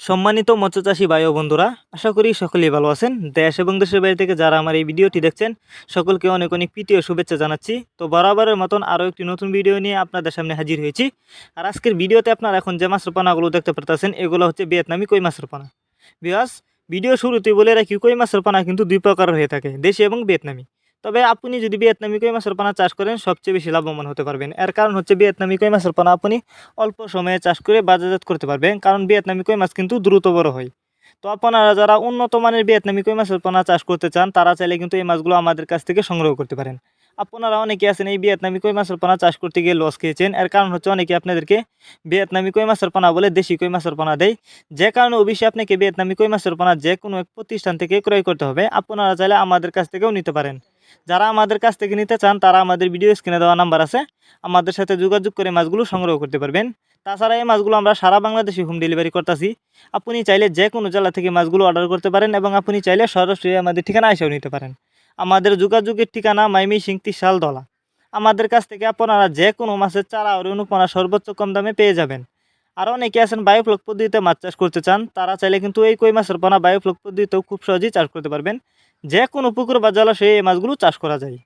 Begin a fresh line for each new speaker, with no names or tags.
সম্মানিত মৎস্যচাষী ভাই ও বন্ধুরা, আশা করি সকলেই ভালো আছেন। দেশ এবং দেশের বাইরে থেকে যারা আমার এই ভিডিওটি দেখছেন, সকলকে অনেক অনেক প্রীতি ও শুভেচ্ছা জানাচ্ছি। তো বরাবরের মতন আরও একটি নতুন ভিডিও নিয়ে আপনাদের সামনে হাজির হয়েছি। আর আজকের ভিডিওতে আপনারা এখন যে মাছের পানাগুলো দেখতে পারতেছেন, এগুলো হচ্ছে ভিয়েতনামি কই মাছের পানা বিয়াস ভিডিও শুরুতেই বলে রাখি, কই মাছের পানা কিন্তু দুই প্রকার হয়ে থাকে, দেশি এবং ভিয়েতনামি। তবে আপনি যদি ভিয়েতনামি কই মাছের পানা চাষ করেন, সবচেয়ে বেশি লাভবান হতে পারবেন। এর কারণ হচ্ছে ভিয়েতনামি কই মাছের পানা আপনি অল্প সময়ে চাষ করে বাজারজাত করতে পারবেন, কারণ ভিয়েতনামি কই মাছ কিন্তু দ্রুত বড় হয়। তো আপনারা যারা উন্নত মানের ভিয়েতনামি কই মাছের পোনা চাষ করতে চান, তারা চাইলে কিন্তু এই মাছগুলো আমাদের কাছ থেকে সংগ্রহ করতে পারেন। আপনারা অনেকে আছেন এই ভিয়েতনামি কই মাছের পোনা চাষ করতে গিয়ে লস খেয়েছেন, এর কারণ হচ্ছে অনেকে আপনাদেরকে ভিয়েতনামি কই মাছের পোনা বলে দেশি কই মাছের পোনা দেয়। যে কারণে অবশ্যই আপনাকে ভিয়েতনামি কই মাছের পোনা যে কোনো এক প্রতিষ্ঠান থেকে ক্রয় করতে হবে, আপনারা চাইলে আমাদের কাছ থেকেও নিতে পারেন। যারা আমাদের কাছ থেকে নিতে চান, তারা আমাদের ভিডিও স্ক্রিনে দেওয়া নাম্বার আছে। আমাদের সাথে যোগাযোগ করে মাছগুলো সংগ্রহ করতে পারবেন। তাছাড়া এই মাছগুলো আমরা সারা বাংলাদেশে হোম ডেলিভারি করতেছি। আপনি চাইলে যে কোনো জেলা থেকে মাছগুলো অর্ডার করতে পারেন এবং আপনি চাইলে সরাসরি আমাদের ঠিকানা এসেও নিতে পারেন। আমাদের যোগাযোগের ঠিকানা মাইমি সিং শালদলা। আমাদের কাছ থেকে আপনারা যে কোনো মাছের চারা ও অনুপনা সর্বোচ্চ কম দামে পেয়ে যাবেন। আর অনেকে আছেন বায়োফ্লক পদ্ধতিতে মাছ চাষ করতে চান, তারা চাইলে কিন্তু এই কই মাছের পোনা বায়োফ্লক পদ্ধতিতেও খুব সহজেই চাষ করতে পারবেন। যে কোনো পুকুর বা জলাশয়ে এই মাছগুলো চাষ করা যায়।